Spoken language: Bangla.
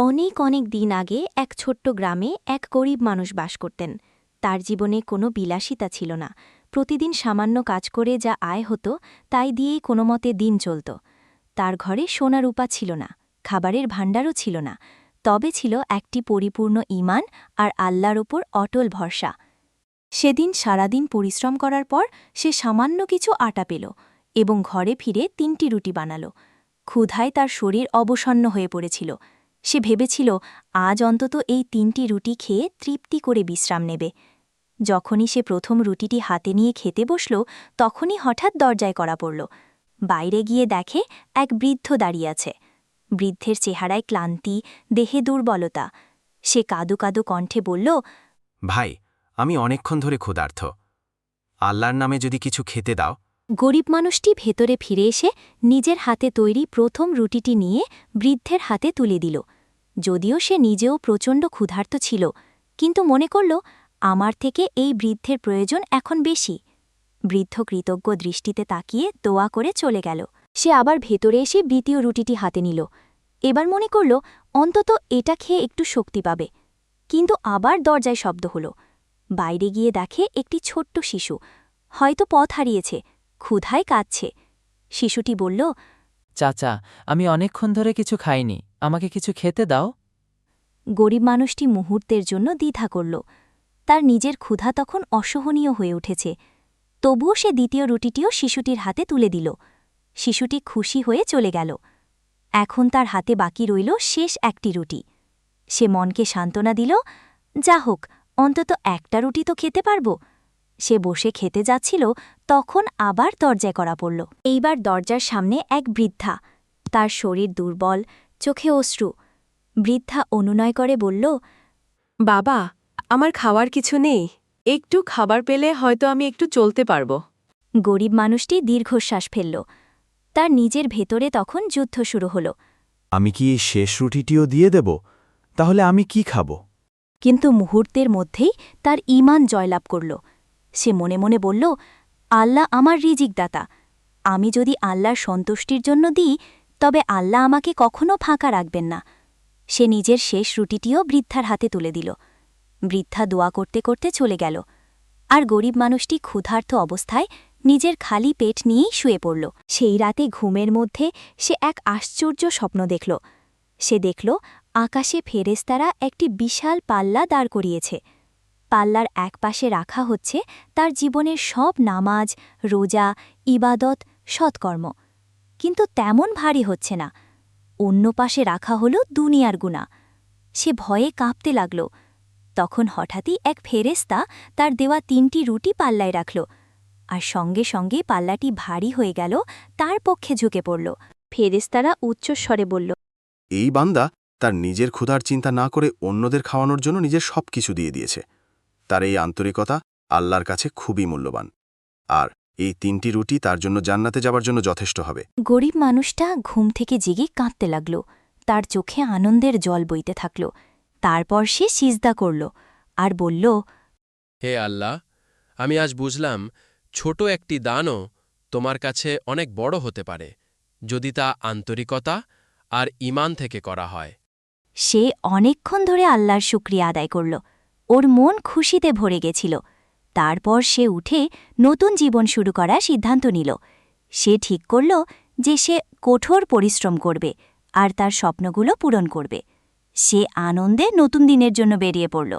অনেক অনেক দিন আগে এক ছোট্ট গ্রামে এক গরিব মানুষ বাস করতেন। তার জীবনে কোনো বিলাসিতা ছিল না। প্রতিদিন সামান্য কাজ করে যা আয় হতো, তাই দিয়েই কোনো মতে দিন চলত। তার ঘরে সোনা রূপা ছিল না, খাবারের ভাণ্ডারও ছিল না। তবে ছিল একটি পরিপূর্ণ ইমান আর আল্লাহর ওপর অটল ভরসা। সেদিন সারাদিন পরিশ্রম করার পর সে সামান্য কিছু আটা পেল এবং ঘরে ফিরে তিনটি রুটি বানাল। ক্ষুধায় তার শরীর অবসন্ন হয়ে পড়েছিল। সে ভেবেছিল, আজ অন্তত এই তিনটি রুটি খেয়ে তৃপ্তি করে বিশ্রাম নেবে। যখনই সে প্রথম রুটিটি হাতে নিয়ে খেতে বসল, তখনই হঠাৎ দরজায় করা পড়ল। বাইরে গিয়ে দেখে এক বৃদ্ধ দাঁড়িয়ে আছে। বৃদ্ধের চেহারায় ক্লান্তি, দেহে দুর্বলতা। সে কাদু কাদু কণ্ঠে বলল, ভাই, আমি অনেকক্ষণ ধরে ক্ষুধার্থ আল্লাহর নামে যদি কিছু খেতে দাও গরিব মানুষটি ভেতরে ফিরে এসে নিজের হাতে তৈরি প্রথম রুটিটি নিয়ে বৃদ্ধের হাতে তুলে দিল। যদিও সে নিজেও প্রচণ্ড ক্ষুধার্ত ছিল, কিন্তু মনে করল, আমার থেকে এই বৃদ্ধের প্রয়োজন এখন বেশি। বৃদ্ধ কৃতজ্ঞ দৃষ্টিতে তাকিয়ে দোয়া করে চলে গেল। সে আবার ভেতরে এসে দ্বিতীয় রুটিটি হাতে নিল। এবার মনে করল, অন্তত এটা খেয়ে একটু শক্তি পাবে। কিন্তু আবার দরজায় শব্দ হল। বাইরে গিয়ে দেখে একটি ছোট্ট শিশু, হয়তো পথ হারিয়েছে ক্ষুধায় কাঁদছে। শিশুটি বলল চাচা আমি অনেকক্ষণ ধরে কিছু খাইনি। আমাকে কিছু খেতে দাও। গরিব মানুষটি মুহূর্তের জন্য দ্বিধা করল। তার নিজের ক্ষুধা তখন অসহনীয় হয়ে উঠেছে। তবুও সে দ্বিতীয় রুটিটিও শিশুটির হাতে তুলে দিল। শিশুটি খুশি হয়ে চলে গেল। এখন তার হাতে বাকি রইল শেষ একটি রুটি। সে মনকে সান্ত্বনা দিল যা হোক অন্তত একটা রুটি তো খেতে পারব। সে বসে খেতে যাচ্ছিল তখন আবার দরজায় করা পড়ল। এইবার দরজার সামনে এক বৃদ্ধা। তার শরীর দুর্বল চোখে অশ্রু। বৃদ্ধা অনুনয় করে বলল বাবা আমার খাওয়ার কিছু নেই। একটু খাবার পেলে হয়তো আমি একটু চলতে পারব। গরিব মানুষটি দীর্ঘশ্বাস ফেলল। তার নিজের ভেতরে তখন যুদ্ধ শুরু হল। আমি কি এই শেষ রুটিটিও দিয়ে দেব? তাহলে আমি কি খাব? কিন্তু মুহূর্তের মধ্যেই তার ঈমান জয়লাভ করল। সে মনে মনে বলল আল্লাহ আমার রিজিকদাতা। আমি যদি আল্লাহর সন্তুষ্টির জন্য দিই, তবে আল্লাহ আমাকে কখনো ফাঁকা রাখবেন না। সে নিজের শেষ রুটিটিও বৃদ্ধার হাতে তুলে দিল। বৃদ্ধা দোয়া করতে করতে চলে গেল। আর গরিব মানুষটি ক্ষুধার্ত অবস্থায় নিজের খালি পেট নিয়েই শুয়ে পড়ল। সেই রাতে ঘুমের মধ্যে সে এক আশ্চর্য স্বপ্ন দেখল। সে দেখল, আকাশে ফেরেস্তারা একটি বিশাল পাল্লা দাঁড় করিয়েছে। পাল্লার এক পাশে রাখা হচ্ছে তার জীবনের সব নামাজ, রোজা, ইবাদত, সৎকর্ম। কিন্তু তেমন ভারী হচ্ছে না। অন্য পাশে রাখা হল দুনিয়ার গুণা সে ভয়ে কাঁপতে লাগল। তখন হঠাৎই এক ফেরেস্তা তার দেওয়া তিনটি রুটি পাল্লায় রাখল আর সঙ্গে সঙ্গে পাল্লাটি ভারী হয়ে গেল, তার পক্ষে ঝুঁকে পড়ল। ফেরেস্তারা উচ্চস্বরে বলল, এই বান্দা তার নিজের ক্ষুধার চিন্তা না করে অন্যদের খাওয়ানোর জন্য নিজের সব কিছু দিয়ে দিয়েছে। তার এই আন্তরিকতা আল্লাহর কাছে খুবই মূল্যবান। আর এই তিনটি রুটি তার জন্য জান্নাতে যাবার জন্য যথেষ্ট হবে। গরিব মানুষটা ঘুম থেকে জেগে কাঁদতে লাগল। তার চোখে আনন্দের জল বইতে থাকল। তারপর সে সিজদা করল আর বলল হে আল্লাহ আমি আজ বুঝলাম ছোট একটি দানও তোমার কাছে অনেক বড় হতে পারে যদি তা আন্তরিকতা আর ইমান থেকে করা হয়। সে অনেকক্ষণ ধরে আল্লাহর শুক্রিয়া আদায় করল। ওর মন খুশিতে ভরে গেছিল। তারপর সে উঠে নতুন জীবন শুরু করার সিদ্ধান্ত নিল। সে ঠিক করল যে সে কঠোর পরিশ্রম করবে আর তার স্বপ্নগুলো পূরণ করবে। সে আনন্দে নতুন দিনের জন্য বেরিয়ে পড়ল।